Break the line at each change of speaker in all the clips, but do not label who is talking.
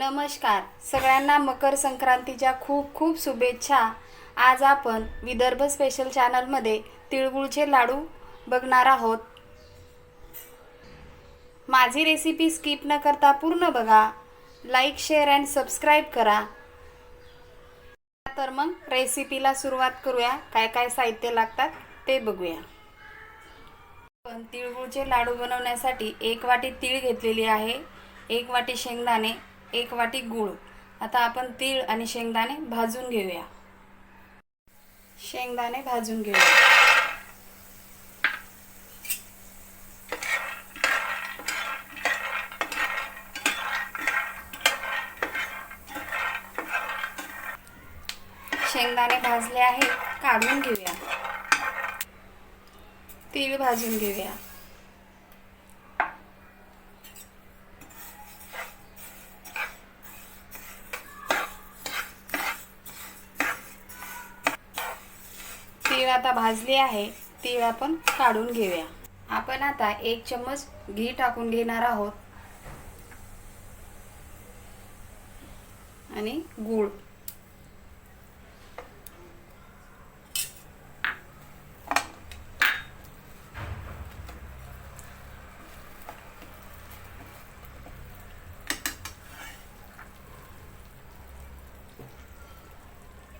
नमस्कार. सगळ्यांना मकर संक्रांतीच्या खूप खूप शुभेच्छा. आज आपण विदर्भ स्पेशल चॅनलमध्ये तिळगुळचे लाडू बघणार आहोत. माझी रेसिपी स्किप न करता पूर्ण बघा. लाईक शेअर अँड सबस्क्राईब करा. तर मग रेसिपीला सुरुवात करूया. काय काय साहित्य लागतात ते बघूया. पण तिळगुळचे लाडू बनवण्यासाठी एक वाटी तीळ घेतलेली आहे. एक वाटी शेंगदाणे. एक वाटी गूळ. आता आपण तीळ आणि शेंगदाणे भाजून घेऊया. शेंगदाणे भाजून घेऊया. शेंगदाणे भाजले आहे काढून घेऊया. तीळ भाजून घेऊया. आता भाजली आहे तीळ आपण काढून घेऊया. आपण आता एक चम्मच घी टाकून घेणार आहोत. आणि गूळ.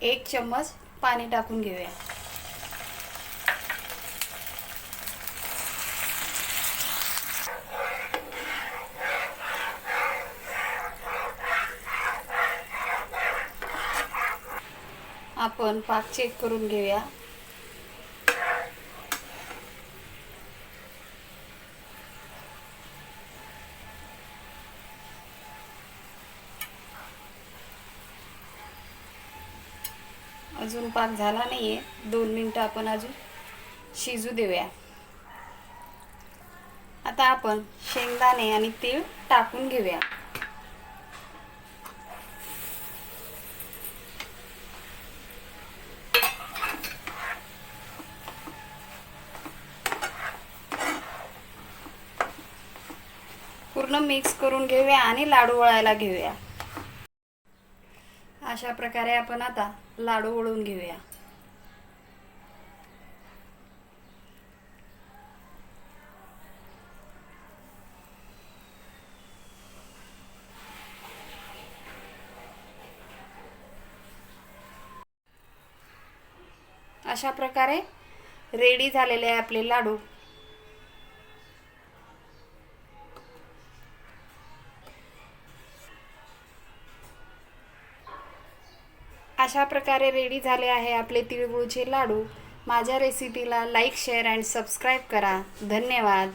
एक चम्मच पाणी टाकून घेऊया. आपण पाक चेक करून घेऊया. अजून पाक झाला नाही आहे दोन मिनटं आपण अजून शिजू देऊया. आता आपण शेंगदाणे आणि तीळ टाकून घेऊया. पूर्ण मिक्स करून घेऊया आणि लाडू वळायला घेऊया. अशा प्रकारे आपण आता लाडू वळून घेऊया. अशा प्रकारे रेडी झालेले आहे आपले लाडू. अशा प्रकारे रेडी झाले आहे आपले तिळगुळचे लाडू. माझ्या रेसिपीला लाईक शेअर अँड सबस्क्राईब करा. धन्यवाद.